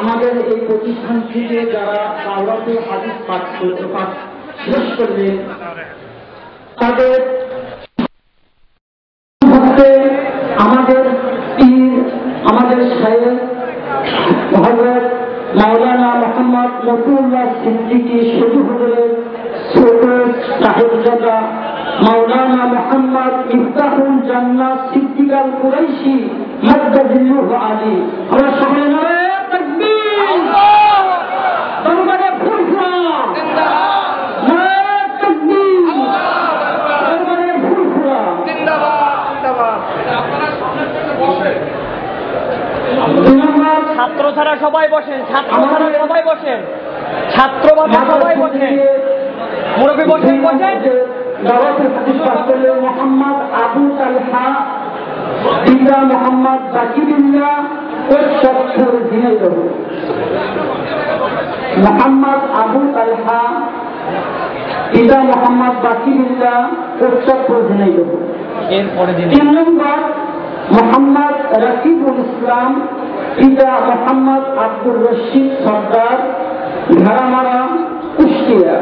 আমাদের এই প্রতিষ্ঠান থেকে যারা পাঠ করতে পাঠ শেষ করলেন, তাদের আমাদের পীর, আমাদের সাহেব হজরত মাওলানা মোহাম্মদ মতুল্লাহ সিদ্দিকী শুরু হলেন ছোট সাহেবজাদা মাওলানা মোহাম্মদ ইফতাহুল জান্নাত সিদ্দিকাল কুরাইশি আলী। আমরা দুই নম্বর ছাত্র ছাড়া সবাই বসেন ছাত্র ছাড়া সবাই বসেন ছাত্র বাধা সবাই বসেন। মুরব্বী বসেন বসেন। মোহাম্মদ আবু তালহা পিতা মোহাম্মদ জাকিরুল্লাহ ও সত্তর ঝিনাইদহ মোহাম্মদ আবু তালহা পিতা মোহাম্মদ বাকিরুল্লাহ ও সত্তর ঝিনাইদহ তিন নম্বর মোহাম্মদ রকিবুল ইসলাম পিতা মোহাম্মদ আব্দুর রশিদ সর্দার ঘাড়ামারা কুষ্টিয়া।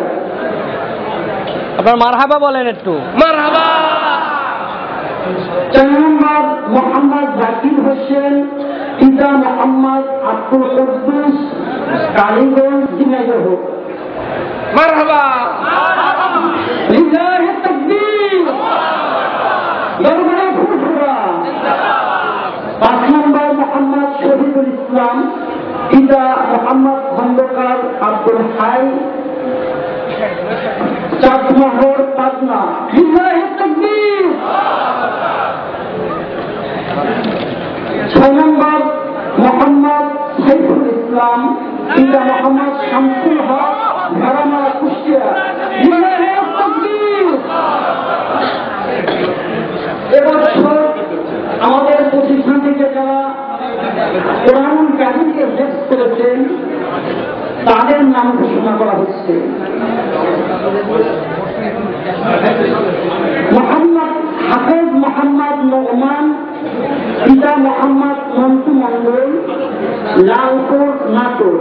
আপনার মারহাবা বলেন একটু। চার নম্বর মোহাম্মদ জাকির হোসেন পিতা মোহাম্মদ আব্দুল কদ্দুস কালীগঞ্জ ফুরফুরা পাঁচ নম্বর মোহাম্মদ শহীদুল ইসলাম পিতা মোহাম্মদ খন্দকার আব্দুল হাই। চাঁদমহর পাটনা মোহাম্মদ ইসলাম মোহাম্মদ শামসুল হক কুষ্টিয়া। আমাদের প্রতিষ্ঠান থেকে যারা কোরআন কাহিনীকে হেফ করেছেন, তাদের নাম ঘোষণা করা হচ্ছে। মোহাম্মদ হাফেজ মোহাম্মদ নোমান মন্ডল লালপুর নাটোর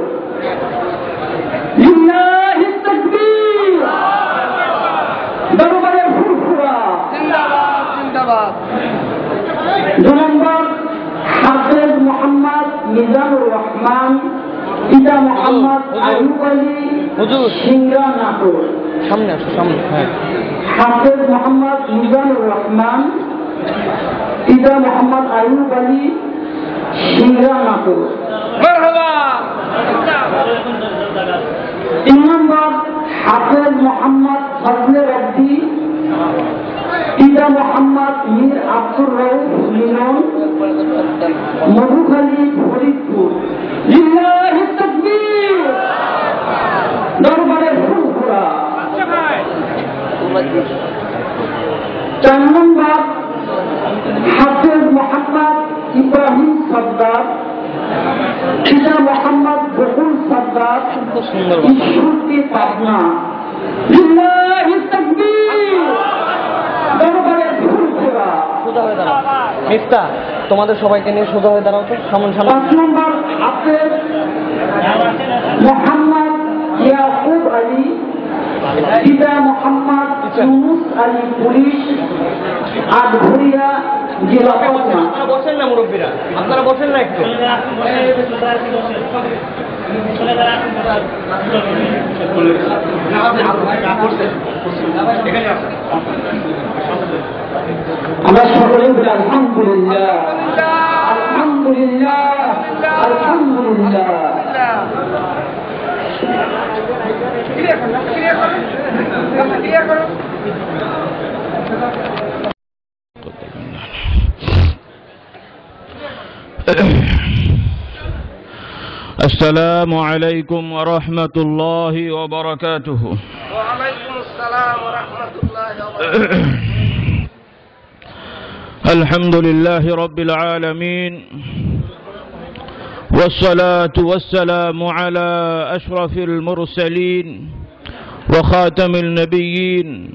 হাফেজ মোহাম্মদ মিজানুর রহমান পিতা মোহাম্মদ আয়ুব আলী সিংরা নাটোর সামনে হ্যাঁ। হাফেজ মোহাম্মদ মিজানুর রহমান পিতা মোহাম্মদ আয়ুব আলী তিন নম্বর হাফেজ মোহাম্মদ ফজলে রব্বি পিতা মোহাম্মদ মীর আব্দুর রউফ মিলন মধুখালী ফরিদপুর। লিল্লাহি তাকবীর। চার নম্বর হাফেজ মোহাম্মদ ইব্রাহিম পিতা মোহাম্মদ বকুল সর্দার খুব সুন্দর কথা। ঈশ্বরকে পাবনা মিফতা তোমাদের সবাইকে নিয়ে সোজা হয়ে দাঁড়াও তো। সামন সামন। পাঁচ নম্বর হাফেজ মোহাম্মদ ইয়াকুব আলী। পিতা মোহাম্মদ ইউনুস আলী পুলিশ আটঘরিয়া জেলা পাটনা আপনারা বসেন না মুরব্বীরা? আপনারা বসেন না একটু। আমরা সকলে আলহামদুলিল্লাহ আলহামদুলিল্লাহ আলহামদুলিল্লাহ। السلام عليكم ورحمة الله وبركاته. وعليكم السلام ورحمة الله وبركاته. الحمد لله رب العالمين والصلاة والسلام على أشرف المرسلين وخاتم النبيين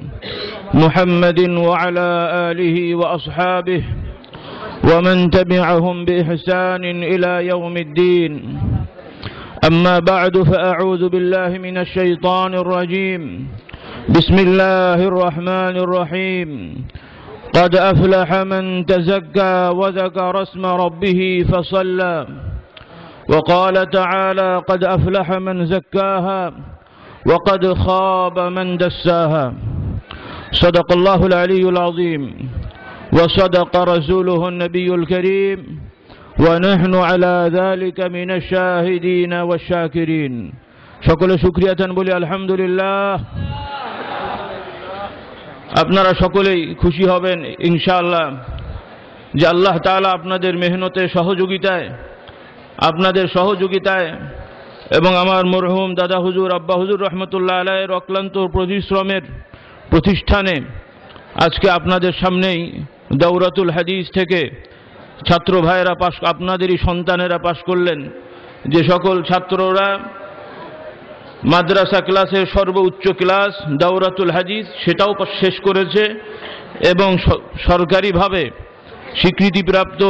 محمد وعلى آله وأصحابه ومن تبعهم بإحسان إلى يوم الدين. أما بعد فأعوذ بالله من الشيطان الرجيم. بسم الله الرحمن الرحيم. قد أفلح من تزكى وذكر اسم ربه فصلى. وقال تعالى قد أفلح من زكاها وقد خاب من دساها. صدق الله العلي العظيم. وصدق رسوله النبي الكريم ونحن على ذلك من الشاهدين والشاكرين সকলে শুক্রিয়াতান বলি আলহামদুলিল্লাহ আপনারা সকলেই খুশি হবেন ইনশাআল্লাহ যে আল্লাহ তাআলা আপনাদের মেহনতে সহযোগিতায় আপনাদের সহযোগিতায় এবং আমার মরহুম দাদা হুজুর আব্বা হুজুর রহমতুল্লাহ আলাইয়ের অক্লান্ত পরিশ্রমের প্রতিষ্ঠানে আজকে আপনাদের সামনেই দৌরাতুল হাদিস থেকে ছাত্র ভাইয়েরা পাশ, আপনাদেরই সন্তানেরা পাশ করলেন। যে সকল ছাত্ররা মাদ্রাসা ক্লাসের সর্বোচ্চ ক্লাস দাউরাতুল হাদিস, সেটাও শেষ করেছে এবং সরকারিভাবে স্বীকৃতিপ্রাপ্ত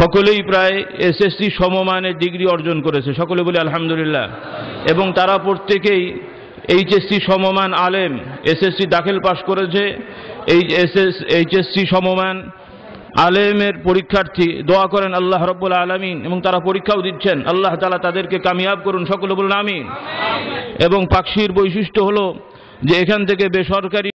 সকলেই প্রায় এসএসসি সমমানের ডিগ্রি অর্জন করেছে। সকলে বলে আলহামদুলিল্লাহ। এবং তারা প্রত্যেকেই এইচএসসি সমমান আলেম, এসএসসি দাখিল পাশ করেছে। এই এসএস, এইচএসসি সমমান আলেমের পরীক্ষার্থী, দোয়া করেন আল্লাহ রব্বুল আলমিন এবং তারা পরীক্ষাও দিচ্ছেন। আল্লাহ তালা তাদেরকে কামিয়াব করুন, সকলে বলুন আমিন। এবং পাকশির বৈশিষ্ট্য হল যে এখান থেকে বেসরকারি